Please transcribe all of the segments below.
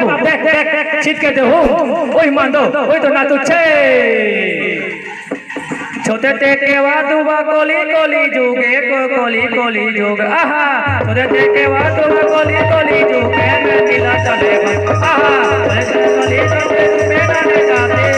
বাবু দেখ দেখ ছিটকে দে হুম ওই মান্দো ওই তো না তুচ্ছে ছোটে কেওয়া দুবা কলি কলি যুগে কলি কলি যুগ আহা। ছোটে কেওয়া দুবা কলি কলি যুগে মেলা চলে আহা। কলি চলে মেলা গাতে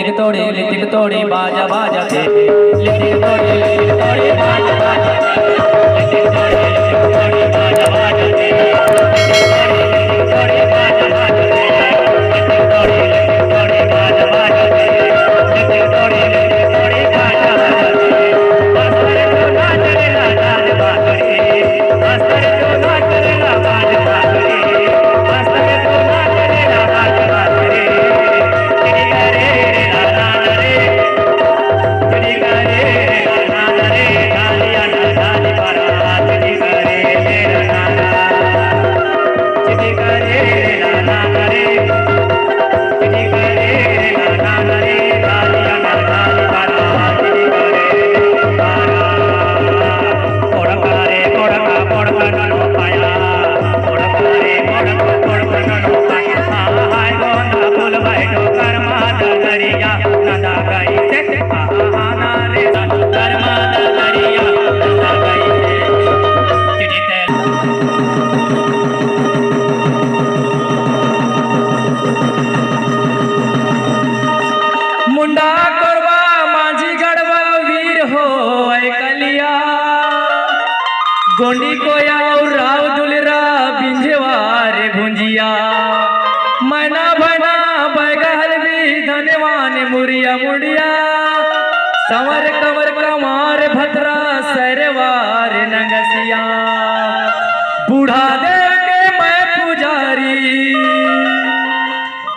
लिटिक तोड़े लिटिक तोड़े बाजा बाजा थे लिटिक तोड़े झोली को राव दुलरा बिंझवार भुंजिया। मना भना बगहल भी धनवान मुरिया मुड़िया। समर कमर कमार भद्रा सरवार नगसिया। बूढ़ा देव के मैं पुजारी।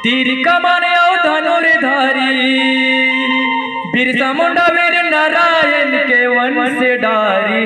तीर कमाने और धनुर्धारी बिरसा मुंडा मेरे नारायण के वन से डारी।